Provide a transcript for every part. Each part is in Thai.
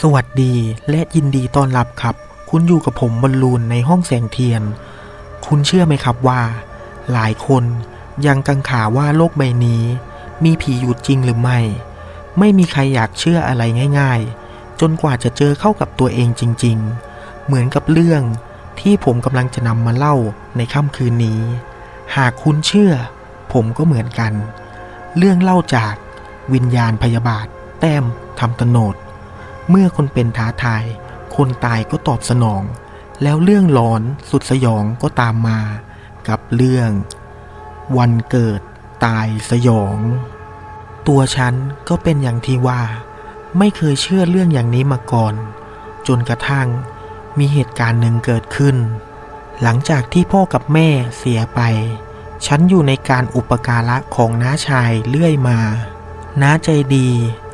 สวัสดีและยินดีต้อนรับครับ คุณอยู่กับผมบอลลูนในห้องแสงเทียน คุณเชื่อไหมครับว่า หลายคนยังกังขาว่าโลกใบนี้ มีผีอยู่จริงหรือไม่ ไม่มีใครอยากเชื่ออะไรง่าย ๆ จนกว่าจะเจอเข้ากับตัวเองจริง ๆ เหมือนกับเรื่องที่ผมกำลังจะนำมาเล่าในค่ำคืนนี้ หากคุณเชื่อ ผมก็เหมือนกัน เรื่องเล่าจากวิญญาณพยาบาท แต้มทำตโนด เมื่อคนเป็นท้าทาย คนตายก็ตอบสนอง แล้วเรื่องหลอนสุดสยองก็ตามมา กับเรื่อง วันเกิดตายสยอง ตัวฉันก็เป็นอย่างที่ว่า ไม่เคยเชื่อเรื่องอย่างนี้มาก่อน จนกระทั่งมีเหตุการณ์หนึ่งเกิดขึ้น หลังจากที่พ่อกับแม่เสียไป ฉันอยู่ในการอุปการะของน้าชายเรื่อยมา น้าใจดี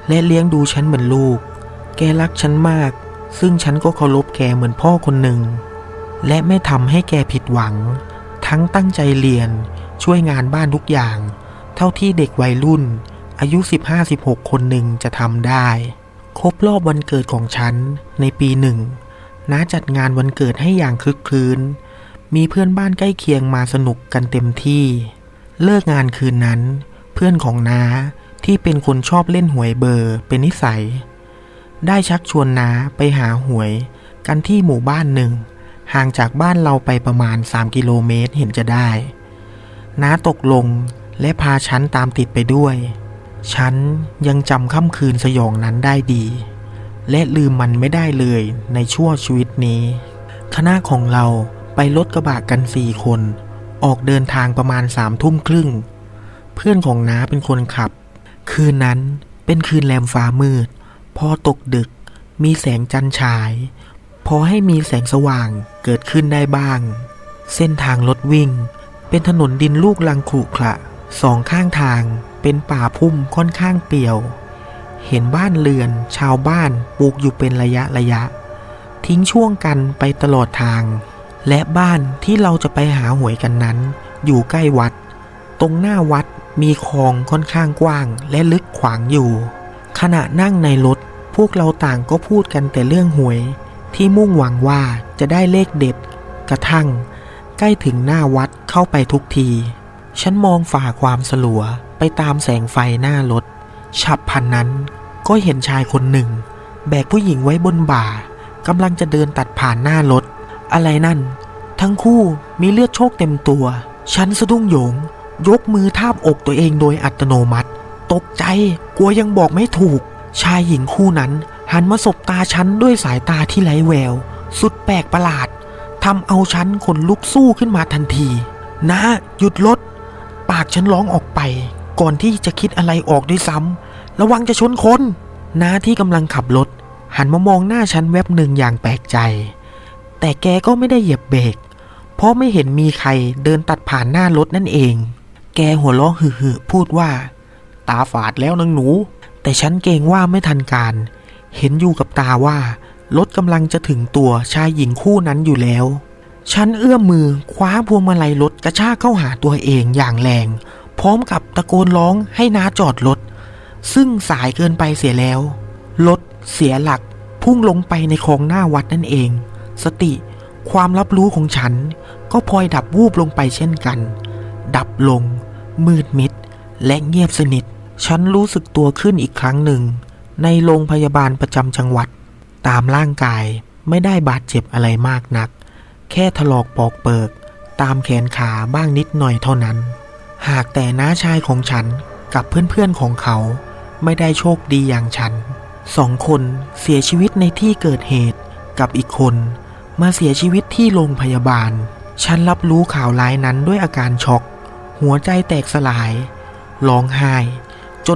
และเลี้ยงดูฉันเหมือนลูก แกรักฉันมาก ซึ่งฉันก็เคารพแกเหมือนพ่อคนหนึ่ง และไม่ทำให้แกผิดหวัง ทั้งตั้งใจเรียน ช่วยงานบ้านทุกอย่าง เท่าที่เด็กวัยรุ่น อายุ 15-16 คนหนึ่งจะทำได้ ครบรอบวันเกิดของฉัน ในปีหนึ่งน้าจัดงานวันเกิดให้อย่างคึกคืนมีเพื่อนบ้านใกล้เคียงมาสนุกกันเต็มที่ เลิกงานคืนนั้น เพื่อนของน้าที่เป็นคนชอบเล่นหวยเบอร์เป็นนิสัย ได้ชักชวนนาไปหาหวยกันที่หมู่บ้านหนึ่ง ห่างจากบ้านเราไปประมาณ 3 กิโลเมตรเห็นจะได้น้าตกลงและพาฉันตามติดไปด้วย ฉันยังจำค่ำคืนสยองนั้นได้ดี และลืมมันไม่ได้เลยในชั่วชีวิตนี้คณะของเราไปรถกระบะกันสี่คน ออกเดินทางประมาณสามทุ่มครึ่ง เพื่อนของน้าเป็นคนขับ คืนนั้นเป็นคืนแรมฟ้ามืด พอตกดึกมีแสงจันทร์ฉาย พอให้มีแสงสว่างเกิดขึ้นได้บ้าง เส้นทางรถวิ่ง เป็นถนนดินลูกลังขรุขระสองข้างทางเป็นป่าพุ่มค่อนข้างเปี่ยว เห็นบ้านเรือนชาวบ้านปลูกอยู่เป็นระยะระยะ ทิ้งช่วงกันไปตลอดทาง และบ้านที่เราจะไปหาหวยกันนั้น อยู่ใกล้วัด ตรงหน้าวัดมีคลองค่อนข้างกว้างและลึกขวางอยู่ ขณะนั่งในรถ วกเราต่างก็พูดกันแต่เรื่องหวย ที่มุ่งหวังว่าจะได้เลขเด็ด กระทั่ง ใกล้ถึงหน้าวัดเข้าไปทุกที ฉันมองฝ่าความสลัวไปตามแสงไฟหน้ารถ ฉับพันนั้นก็เห็นชายคนหนึ่ง แบกผู้หญิงไว้บนบ่ากำลังจะเดินตัดผ่านหน้ารถ อะไรนั่น ทั้งคู่มีเลือดโชกเต็มตัว ฉันสะดุ้งโหยง ยกมือทาบอกตัวเองโดยอัตโนมัติ ตกใจกลัวยังบอกไม่ถูก ชายหญิงคู่นั้นหันมาสบตาฉันด้วยสายตาที่ไร้แวว สุดแปลกประหลาดทำเอาฉันขนลุกสู้ขึ้นมาทันที นะ หยุดรถ ปากฉันร้องออกไป ก่อนที่จะคิดอะไรออกด้วยซ้ำระวังจะชนคนน้าที่กำลังขับรถ หันมามองหน้าฉันแวบหนึ่งอย่างแปลกใจ แต่แกก็ไม่ได้เหยียบเบรกเพราะไม่เห็นมีใครเดินตัดผ่านหน้ารถนั่นเอง แกหัวเราะหึ่ๆพูดว่า ตาฝาดแล้วนางหนู แต่ฉันเกรงว่าไม่ทันการ เห็นอยู่กับตาว่ารถกำลังจะถึงตัวชายหญิงคู่นั้นอยู่แล้ว ฉันเอื้อมมือคว้าพวงมาลัยรถกระชากเข้าหาตัวเองอย่างแรง พร้อมกับตะโกนร้องให้น้าจอดรถ ซึ่งสายเกินไปเสียแล้ว รถเสียหลักพุ่งลงไปในคลองหน้าวัดนั่นเอง สติความรับรู้ของฉัน ก็พลอยดับวูบลงไปเช่นกัน ดับลง มืดมิด และเงียบสนิท ฉันรู้สึกตัวขึ้นอีกครั้งหนึ่ง ในโรงพยาบาลประจำจังหวัด ตามร่างกายไม่ได้บาดเจ็บอะไรมากนัก แค่ถลอกปอกเปิก ตามแขนขาบ้างนิดหน่อยเท่านั้น หากแต่น้าชายของฉันกับเพื่อนๆของเขาไม่ได้โชคดีอย่างฉันสองคนเสียชีวิตในที่เกิดเหตุกับอีกคนมาเสียชีวิตที่โรงพยาบาล ฉันรับรู้ข่าวร้ายนั้นด้วยอาการช็อก หัวใจแตกสลาย ร้องไห้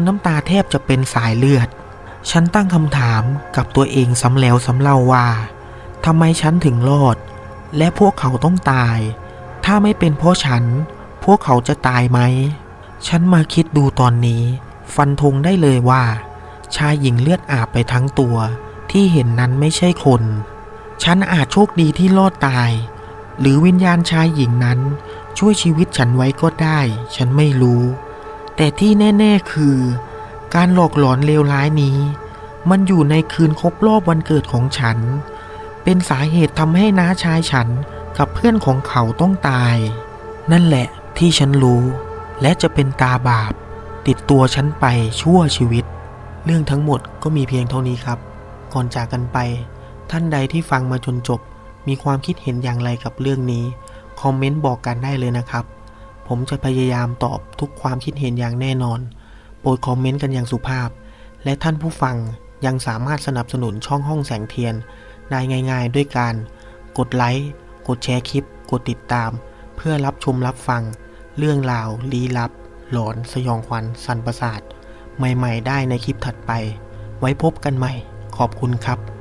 นน้ำตาแทบจะเป็นสายเลือด ฉันตั้งคำถามกับตัวเองซ้ำแล้วซ้ำเล่าว่าทำไมฉันถึงรอด และพวกเขาต้องตาย ถ้าไม่เป็นเพราะฉัน พวกเขาจะตายไหม ฉันมาคิดดูตอนนี้ ฟันธงได้เลยว่า ชายหญิงเลือดอาบไปทั้งตัว ที่เห็นนั้นไม่ใช่คน ฉันอาจโชคดีที่รอดตาย หรือวิญญาณชายหญิงนั้น ช่วยชีวิตฉันไว้ก็ได้ ฉันไม่รู้ แต่ที่แน่ ๆ คือ การหลอกหลอนเลวร้ายนี้ มันอยู่ในคืนครบรอบวันเกิดของฉัน เป็นสาเหตุทำให้น้าชายฉันกับเพื่อนของเขาต้องตาย นั่นแหละที่ฉันรู้ และจะเป็นตาบาป ติดตัวฉันไปชั่วชีวิต เรื่องทั้งหมดก็มีเพียงเท่านี้ครับ ก่อนจากกันไป ท่านใดที่ฟังมาจนจบ มีความคิดเห็นอย่างไรกับเรื่องนี้ คอมเมนต์บอกกันได้เลยนะครับ ผมจะพยายามตอบทุกความคิดเห็นอย่างแน่นอน โปรดคอมเมนต์กันอย่างสุภาพ และท่านผู้ฟังยังสามารถสนับสนุนช่องห้องแสงเทียน ได้ง่ายๆ ด้วยการ กดไลค์ กดแชร์คลิป กดติดตาม เพื่อรับชมรับฟัง เรื่องราวลี้ลับ หลอนสยองขวัญสันประสาท ใหม่ๆ ได้ในคลิปถัดไป ไว้พบกันใหม่ ขอบคุณครับ